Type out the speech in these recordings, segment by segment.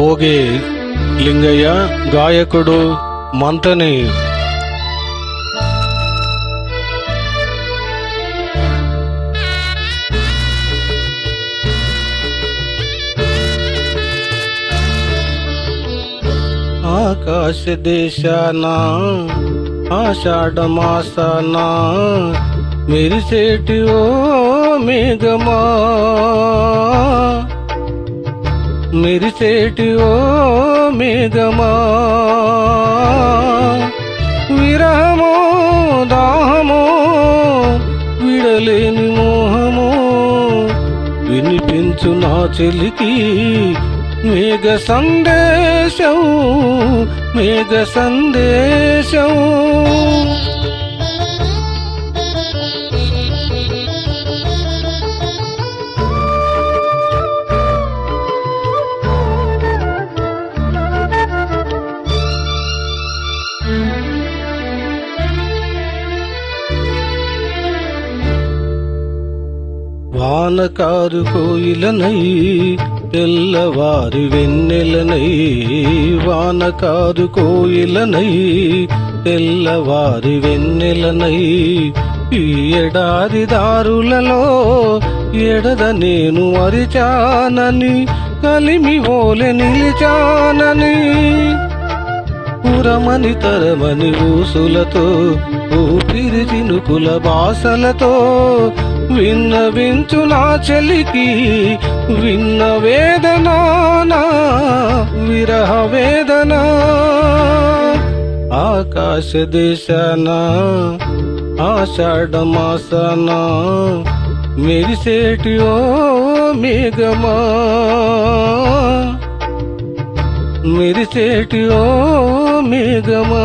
పోగే లింగయ్య గాయకుడు మంతని ఆకాశ దేశాన ఆషాఢ మాసాన మెరిసేటి ఓ మేఘమా మెరిసేటి ఓ మేఘమా విరహమో దాహమో విడలేని మోహమో వినిపించు నా చెలికి మేఘ సందేశం మేఘ సందేశం వానకారు కోయిలనై తెల్లవారి వెన్నెలనై వానకారు కోయిలనై తెల్లవారి వెన్నెలనై. ఈ ఎడారి దారులలో ఎడద నేను అరిచానని కలిమి ఓలె నిలిచానని. పురమని తరమని ఊసులతో ఊపిరి చినుకుల బాసలతో విన్నవించు నా చెలికి విన్న వేదనా విరహ వేదన. ఆకాశ దేశాన ఆషాఢ మాసాన మెరిసేటి ఓ మేఘమా. మెరిసేటి ఓ మేఘమా.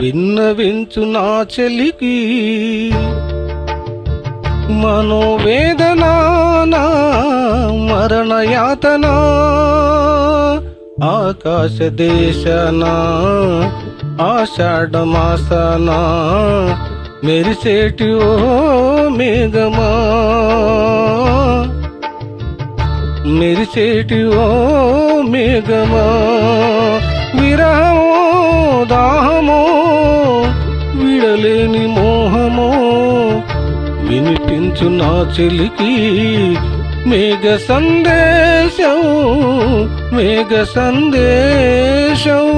విన్నవించు నా చెలికి మనోవేదనా నా మరణ యాతన ఆకాశ దేశనా ఆషాఢ మాసన మెరిసేటి ఓ మేఘమా. మెరిసేటి ఓ మేఘమా. విరహమో దాహమో విడలేని మోహమో వినిపించు నా చెలికి మేఘ సందేశం మేఘ సందేశం.